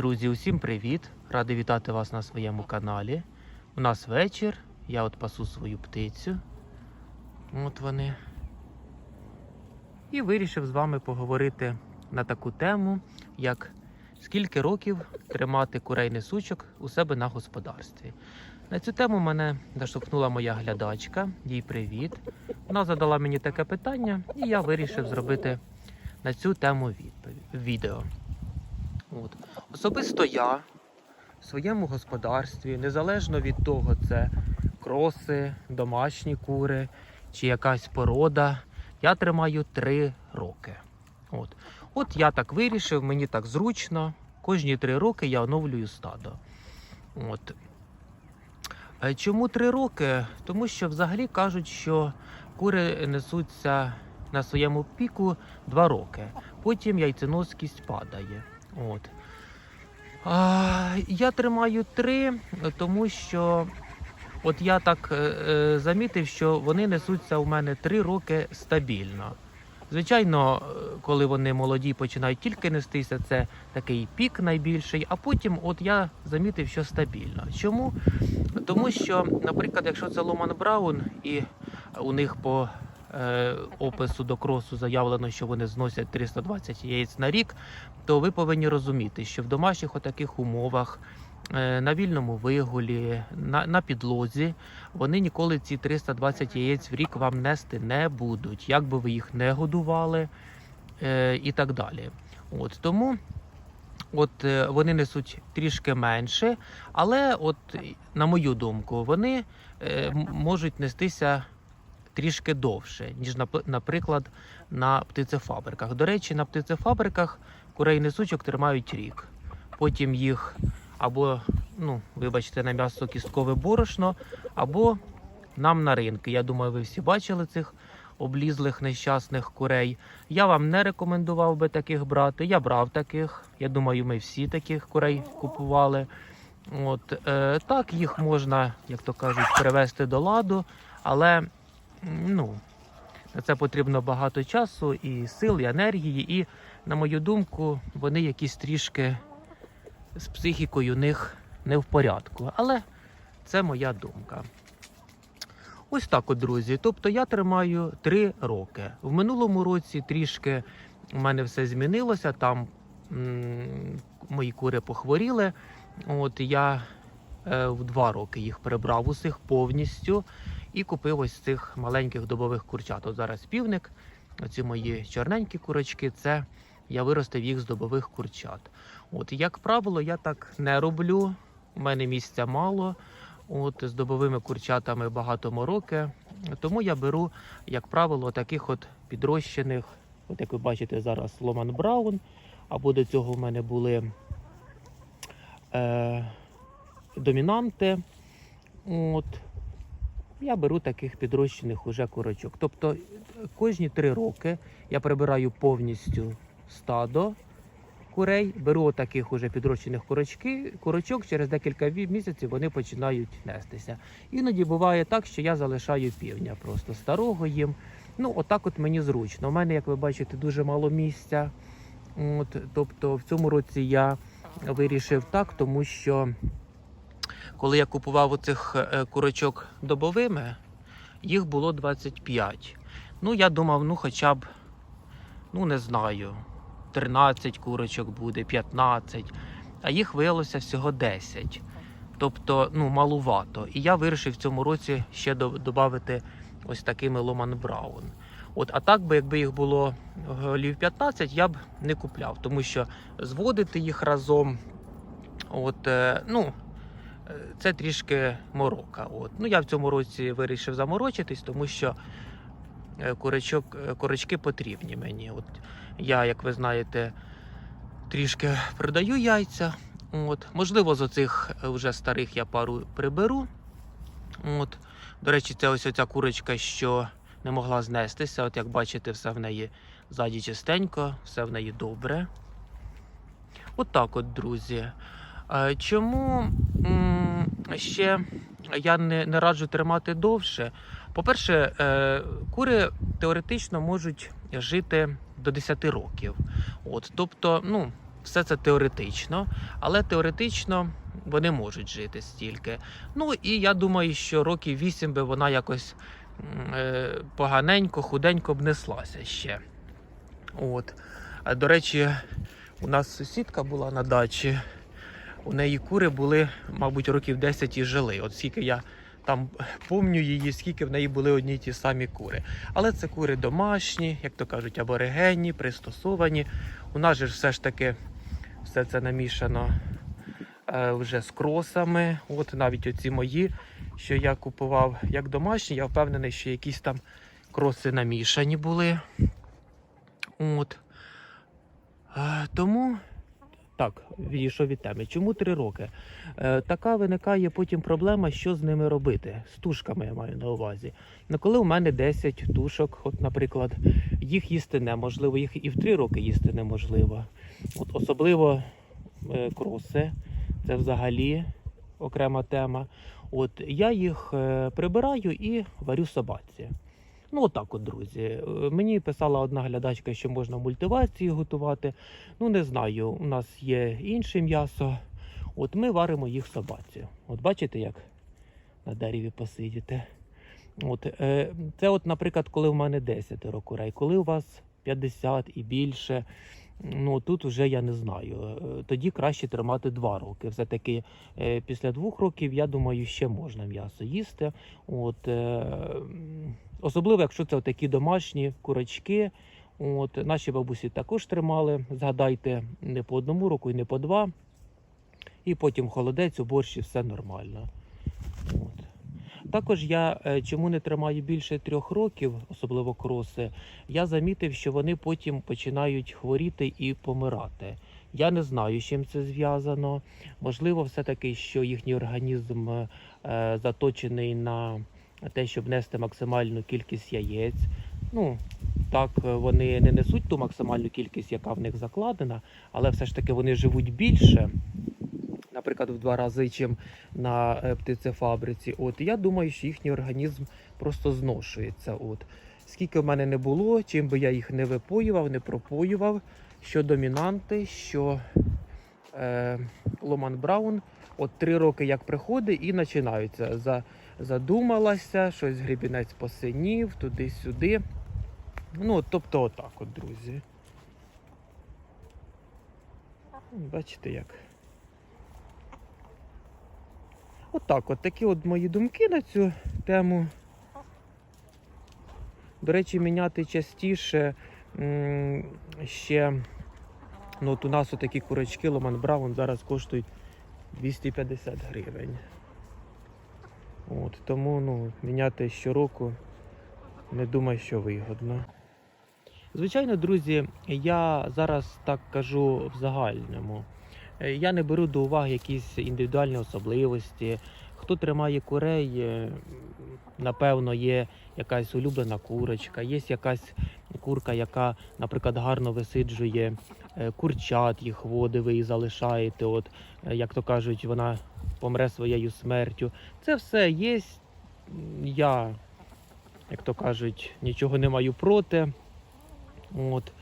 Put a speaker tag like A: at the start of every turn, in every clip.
A: Друзі, усім привіт! Радий вітати вас на своєму каналі. У нас вечір. Я от пасу свою птицю. От вони. І вирішив з вами поговорити на таку тему, як скільки років тримати курей несучок у себе на господарстві. На цю тему мене наштовхнула моя глядачка. Їй привіт. Вона задала мені таке питання, і я вирішив зробити на цю тему відповідь відео. От. Особисто я в своєму господарстві, незалежно від того, це кроси, домашні кури чи якась порода, я тримаю 3 роки. От. От я так вирішив, мені так зручно. Кожні 3 роки я оновлюю стадо. От. Е, Чому 3 роки? Тому що взагалі кажуть, що кури несуться на своєму піку 2 роки. Потім яйценоскість падає. От. А, я тримаю три, тому що от я так е, е, замітив, що вони несуться у мене три роки стабільно. Звичайно, е, коли вони молоді починають тільки нестися, це такий пік найбільший, а потім от я замітив, що стабільно. Чому? Тому що, наприклад, якщо це Ломан Браун і у них по опису до кросу заявлено, що вони зносять 320 яєць на рік, то ви повинні розуміти, що в домашніх отаких умовах, е, на вільному вигулі, на, на підлозі, вони ніколи ці 320 яєць в рік вам нести не будуть, як би ви їх не годували е, і так далі. От тому. От е, вони несуть трішки менше, але, от, на мою думку, вони е, можуть нестися трішки довше, ніж, нап- наприклад, на птицефабриках. До речі, на птицефабриках курей несучок тримають рік. Потім їх або, ну, вибачте, на м'ясо кісткове борошно, або нам на ринки. Я думаю, ви всі бачили цих облізлих нещасних курей. Я вам не рекомендував би таких брати. Я брав таких. Я думаю, ми всі таких курей купували. От, е, так, їх можна, як то кажуть, привести до ладу, але ну, на це потрібно багато часу, і сил, і енергії. І, на мою думку, вони якісь трішки з психікою у них не в порядку. Але це моя думка. Ось так, от, друзі. Тобто я тримаю 3 роки. В минулому році трішки у мене все змінилося. Там мої кури похворіли. От я е, в 2 роки їх прибрав усіх повністю і купив ось цих маленьких добових курчат. От зараз півник, оці мої чорненькі курочки, це я виростив їх з добових курчат. От, як правило, я так не роблю. У мене місця мало. От з добовими курчатами багато мороки. Тому я беру, як правило, таких от підрощених, от як ви бачите зараз, Ломан Браун. Або до цього в мене були е, домінанти. От. Я беру таких підрощених уже курочок. Тобто е, кожні три роки я прибираю повністю стадо курей, беру таких уже підрощених курочки, курочок, через декілька місяців вони починають нестися. Іноді буває так, що я залишаю півня просто старого їм. Ну, отак от мені зручно. У мене, як ви бачите, дуже мало місця. От, тобто в цьому році я вирішив так, тому що коли я купував оцих е, курочок добовими, їх було 25. Ну, я думав, ну хоча б, ну не знаю, 13 курочок буде, 15, а їх виявилося всього 10. Тобто, ну, малувато. І я вирішив в цьому році ще додати ось такими Ломан Браун. От, а так би, якби їх було голів 15, я б не купляв, тому що зводити їх разом, от, е, ну, е, це трішки морока. От. Ну, я в цьому році вирішив заморочитись, тому що е, курочок, е, потрібні мені. От, я, як ви знаєте, трішки продаю яйця. От. Можливо, з оцих е, вже старих я пару приберу. От. До речі, це ось оця курочка, що не могла знестися. От як бачите, все в неї ззаді чистенько, все в неї добре. От от, друзі. Чому ще я не, не раджу тримати довше? По-перше, е, кури теоретично можуть жити до 10 років. От, тобто, ну, все це теоретично, але теоретично вони можуть жити стільки. Ну і я думаю, що років 8 би вона якось е, поганенько, худенько б неслася ще. От. До речі, у нас сусідка була на дачі. У неї кури були, мабуть, років 10 і жили. От скільки я там помню її, скільки в неї були одні ті самі кури. Але це кури домашні, як то кажуть, аборигенні, пристосовані. У нас же все ж таки все це намішано е, вже з кросами. От навіть оці мої, що я купував як домашні, я впевнений, що якісь там кроси намішані були. От. Е, тому. Так, відійшов від теми. Чому три роки? Е, така виникає потім проблема, що з ними робити. З тушками я маю на увазі. Ну, коли у мене 10 тушок, от, наприклад, їх їсти неможливо, їх і в 3 роки їсти неможливо. От, особливо е, кроси, це взагалі окрема тема. От, я їх е, прибираю і варю собаці. Ну, отак от, друзі. Е, Мені писала одна глядачка, що можна мультивації готувати. Ну, не знаю, у нас є інше м'ясо. От ми варимо їх собаці. От бачите, як на дереві посидіти. От, е, це, от, наприклад, коли в мене 10 курей, коли у вас 50 і більше. Ну тут вже я не знаю. Е, Тоді краще тримати 2 роки. Все-таки е, після двох років, я думаю, ще можна м'ясо їсти. От, е, особливо, якщо це такі домашні курочки. От, наші бабусі також тримали, згадайте, не по одному року і не по два. І потім холодець, у борщі, все нормально. От. Також я е, чому не тримаю більше трьох років, особливо кроси, я замітив, що вони потім починають хворіти і помирати. Я не знаю, з чим це зв'язано. Можливо, все-таки, що їхній організм е, заточений на те, щоб нести максимальну кількість яєць. Ну, так, е, вони не несуть ту максимальну кількість, яка в них закладена, але все ж таки вони живуть більше. Наприклад, в два рази, чим на е, птицефабриці. От я думаю, що їхній організм просто зношується. От скільки в мене не було, чим би я їх не випоював, не пропоював, що домінанти, що е, Ломан Браун, от три роки як приходить і починаються. За, задумалася, щось грібінець посинів, туди-сюди. Ну, тобто, отак, от, друзі. Бачите як. Отак, от такі от мої думки на цю тему. До речі, міняти частіше ще. Ну, от у нас отакі курочки Ломан Браун зараз коштують 250 гривень. От, тому ну, міняти щороку не думаю, що вигодно. Звичайно, друзі, я зараз так кажу в загальному. Е, Я не беру до уваги якісь індивідуальні особливості. Хто тримає курей, е, напевно, є якась улюблена курочка, є якась курка, яка, наприклад, гарно висиджує е, курчат, їх води ви і залишаєте. От, як то кажуть, вона помре своєю смертю. Це все є. Я, як то кажуть, нічого не маю проти. От.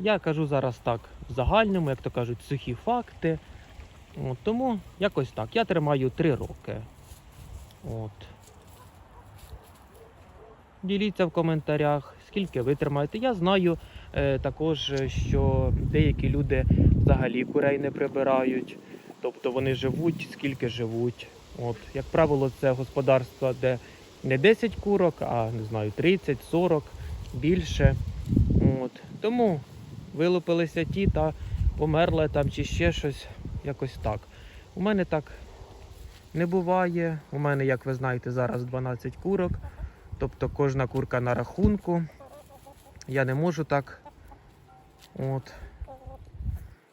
A: Я кажу зараз так в загальному, як то кажуть, сухі факти. От, тому якось так. Я тримаю 3 роки. От. Діліться в коментарях, скільки ви тримаєте. Я знаю е, також, е, що деякі люди взагалі курей не прибирають. Тобто вони живуть, скільки живуть. От, як правило, це господарства, де не 10 курок, а не знаю, 30, 40, більше. От. Тому вилупилися ті та померли там чи ще щось, якось так. У мене так не буває. У мене, як ви знаєте, зараз 12 курок. Тобто кожна курка на рахунку. Я не можу так. От.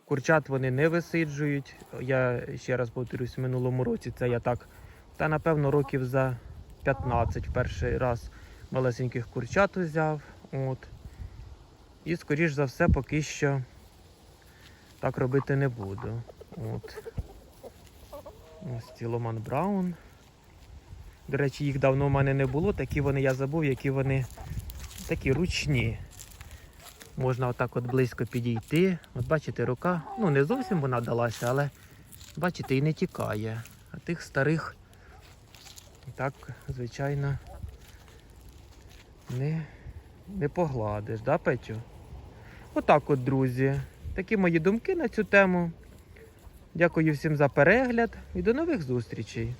A: Курчат вони не висиджують. Я ще раз повторюсь, в минулому році це я так, та напевно років за 15 в перший раз малесеньких курчат взяв. От. І, скоріш за все, поки що так робити не буду. От. Ось ці Ломан Браун. До речі, їх давно в мене не було. Такі вони я забув, які вони такі ручні. Можна отак от близько підійти. От бачите, рука, ну не зовсім вона далася, але бачите, і не тікає. А тих старих так, звичайно, не, не погладиш, да, Петю? Отак от, друзі. Такі мої думки на цю тему. Дякую всім за перегляд і до нових зустрічей.